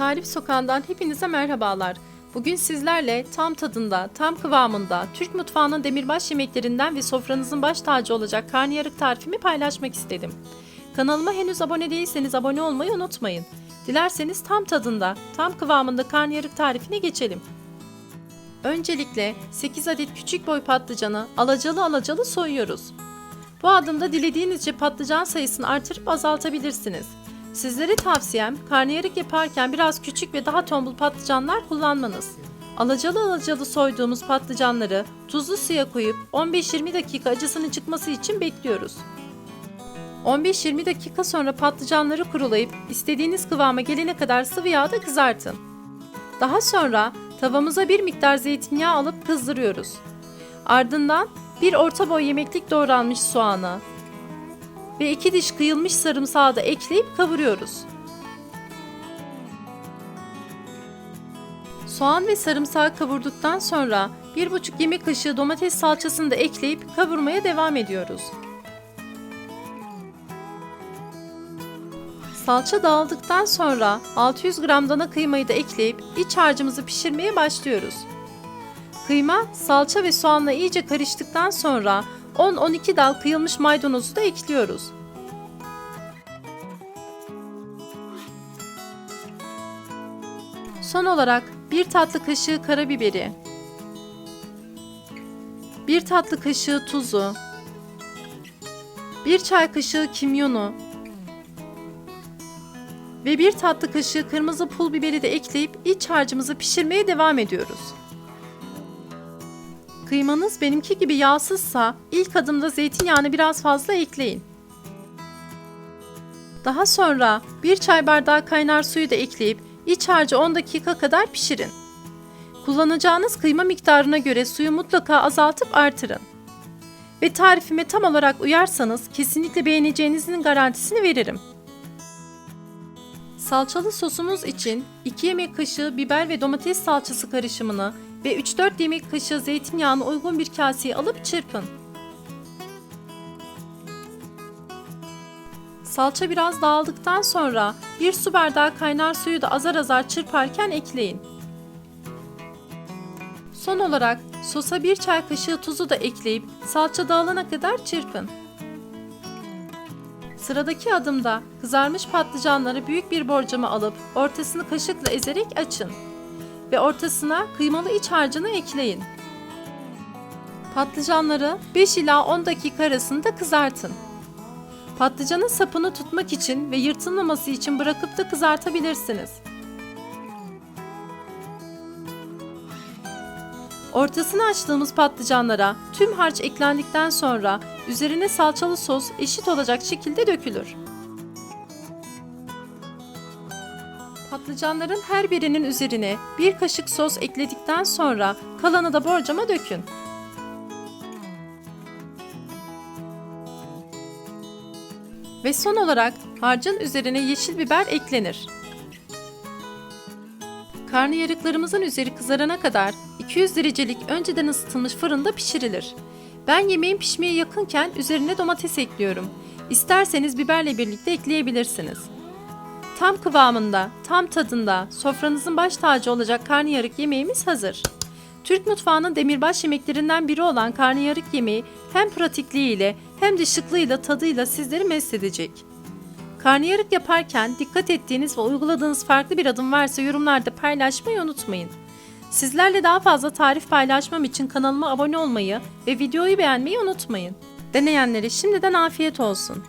Tarif Sokağı'ndan hepinize merhabalar. Bugün sizlerle tam tadında, tam kıvamında, Türk mutfağının demirbaş yemeklerinden ve sofranızın baş tacı olacak karnıyarık tarifimi paylaşmak istedim. Kanalıma henüz abone değilseniz abone olmayı unutmayın. Dilerseniz tam tadında, tam kıvamında karnıyarık tarifine geçelim. Öncelikle 8 adet küçük boy patlıcanı alacalı alacalı soyuyoruz. Bu adımda dilediğinizce patlıcan sayısını artırıp azaltabilirsiniz. Sizlere tavsiyem karnıyarık yaparken biraz küçük ve daha tombul patlıcanlar kullanmanız. Alacalı alacalı soyduğumuz patlıcanları tuzlu suya koyup 15-20 dakika acısının çıkması için bekliyoruz. 15-20 dakika sonra patlıcanları kurulayıp istediğiniz kıvama gelene kadar sıvı yağda kızartın. Daha sonra tavamıza bir miktar zeytinyağı alıp kızdırıyoruz. Ardından bir orta boy yemeklik doğranmış soğanı ve iki diş kıyılmış sarımsağı da ekleyip kavuruyoruz. Soğan ve sarımsağı kavurduktan sonra 1,5 yemek kaşığı domates salçasını da ekleyip kavurmaya devam ediyoruz. Salça dağıldıktan sonra 600 gram dana kıymayı da ekleyip iç harcımızı pişirmeye başlıyoruz. Kıyma, salça ve soğanla iyice karıştıktan sonra 10-12 dal kıyılmış maydanozu da ekliyoruz. Son olarak 1 tatlı kaşığı karabiberi, 1 tatlı kaşığı tuzu, 1 çay kaşığı kimyonu ve 1 tatlı kaşığı kırmızı pul biberi de ekleyip iç harcımızı pişirmeye devam ediyoruz. Kıymanız benimki gibi yağsızsa ilk adımda zeytinyağını biraz fazla ekleyin. Daha sonra bir çay bardağı kaynar suyu da ekleyip iç harcı 10 dakika kadar pişirin. Kullanacağınız kıyma miktarına göre suyu mutlaka azaltıp artırın. Ve tarifime tam olarak uyarsanız kesinlikle beğeneceğinizin garantisini veririm. Salçalı sosumuz için 2 yemek kaşığı biber ve domates salçası karışımını ve 3-4 yemek kaşığı zeytinyağını uygun bir kaseye alıp çırpın. Salça biraz dağıldıktan sonra bir su bardağı kaynar suyu da azar azar çırparken ekleyin. Son olarak sosa bir çay kaşığı tuzu da ekleyip salça dağılana kadar çırpın. Sıradaki adımda kızarmış patlıcanları büyük bir borcama alıp ortasını kaşıkla ezerek açın ve ortasına kıymalı iç harcını ekleyin. Patlıcanları 5 ila 10 dakika arasında kızartın. Patlıcanın sapını tutmak için ve yırtılmaması için bırakıp da kızartabilirsiniz. Ortasını açtığımız patlıcanlara tüm harç eklendikten sonra üzerine salçalı sos eşit olacak şekilde dökülür. Patlıcanların her birinin üzerine bir kaşık sos ekledikten sonra kalanı da borcama dökün. Ve son olarak harcın üzerine yeşil biber eklenir. Karnıyarıklarımızın üzeri kızarana kadar 200 derecelik önceden ısıtılmış fırında pişirilir. Ben yemeğin pişmeye yakınken üzerine domates ekliyorum. İsterseniz biberle birlikte ekleyebilirsiniz. Tam kıvamında, tam tadında, sofranızın baş tacı olacak karnıyarık yemeğimiz hazır. Türk mutfağının demirbaş yemeklerinden biri olan karnıyarık yemeği hem pratikliğiyle hem de şıklığıyla tadıyla sizleri mest edecek. Karnıyarık yaparken dikkat ettiğiniz ve uyguladığınız farklı bir adım varsa yorumlarda paylaşmayı unutmayın. Sizlerle daha fazla tarif paylaşmam için kanalıma abone olmayı ve videoyu beğenmeyi unutmayın. Deneyenlere şimdiden afiyet olsun.